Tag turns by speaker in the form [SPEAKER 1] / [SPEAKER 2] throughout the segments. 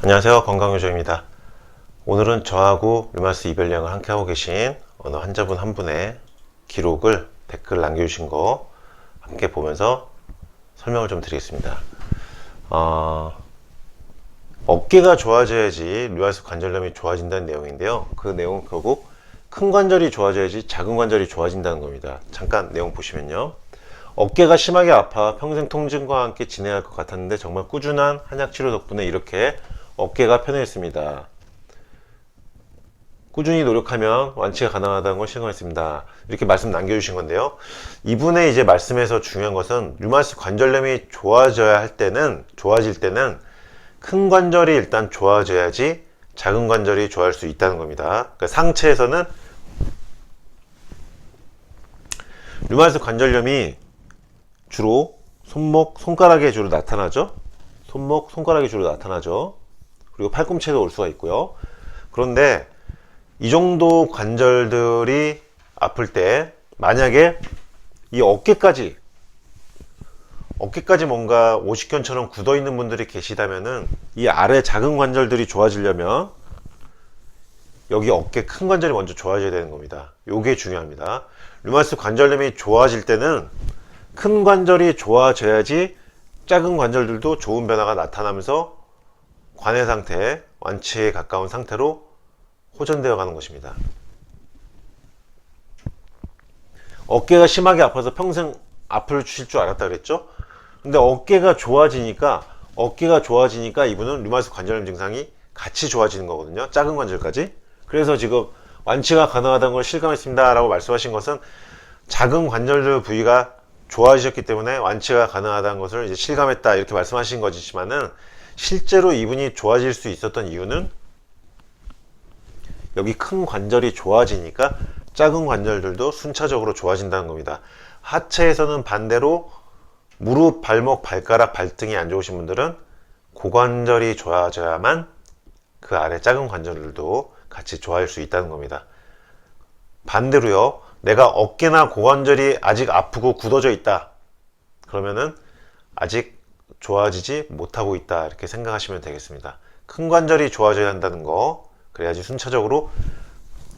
[SPEAKER 1] 안녕하세요. 건강요정입니다. 오늘은 저하고 류마스 이별량을 함께 하고 계신 어느 환자분 한 분의 기록을 댓글 남겨주신 거 함께 보면서 설명을 좀 드리겠습니다. 어, 어깨가 좋아져야지 류마스 관절염이 좋아진다는 내용인데요. 그 내용은 결국 큰 관절이 좋아져야지 작은 관절이 좋아진다는 겁니다. 잠깐 내용 보시면요. 어깨가 심하게 아파 평생 통증과 함께 지내야 할 것 같았는데 정말 꾸준한 한약 치료 덕분에 이렇게 어깨가 편해졌습니다. 꾸준히 노력하면 완치가 가능하다는 걸 실감했습니다. 이렇게 말씀 남겨주신 건데요. 이분의 이제 말씀에서 중요한 것은 류마스 관절염이 좋아져야 할 때는 좋아질 때는 큰 관절이 일단 좋아져야지 작은 관절이 좋아할 수 있다는 겁니다. 그러니까 상체에서는 류마스 관절염이 주로 손목, 손가락에 주로 나타나죠. 손목, 손가락에 주로 나타나죠. 그리고 팔꿈치에도 올 수가 있고요. 그런데 이 정도 관절들이 아플 때 만약에 이 어깨까지 어깨까지 뭔가 오십견처럼 굳어 있는 분들이 계시다면은 이 아래 작은 관절들이 좋아지려면 여기 어깨 큰 관절이 먼저 좋아져야 되는 겁니다. 요게 중요합니다. 류마스 관절염이 좋아질 때는 큰 관절이 좋아져야지 작은 관절들도 좋은 변화가 나타나면서 관해 상태, 완치에 가까운 상태로 호전되어 가는 것입니다. 어깨가 심하게 아파서 평생 앞을 주실 줄 알았다 그랬죠? 근데 어깨가 좋아지니까 어깨가 좋아지니까 이분은 류마스 관절염 증상이 같이 좋아지는 거거든요. 작은 관절까지. 그래서 지금 완치가 가능하다는 걸 실감했습니다. 라고 말씀하신 것은 작은 관절들 부위가 좋아지셨기 때문에 완치가 가능하다는 것을 이제 실감했다. 이렇게 말씀하신 거지만은 실제로 이분이 좋아질 수 있었던 이유는 여기 큰 관절이 좋아지니까 작은 관절들도 순차적으로 좋아진다는 겁니다. 하체에서는 반대로 무릎, 발목, 발가락, 발등이 안 좋으신 분들은 고관절이 좋아져야만 그 아래 작은 관절들도 같이 좋아할 수 있다는 겁니다. 반대로요, 내가 어깨나 고관절이 아직 아프고 굳어져 있다. 그러면은 아직 좋아지지 못하고 있다. 이렇게 생각하시면 되겠습니다. 큰 관절이 좋아져야 한다는 거, 그래야지 순차적으로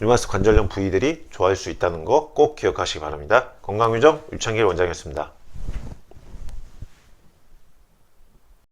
[SPEAKER 1] 류마스 관절염 부위들이 좋아질 수 있다는 거 꼭 기억하시기 바랍니다. 건강유정 유창길 원장이었습니다.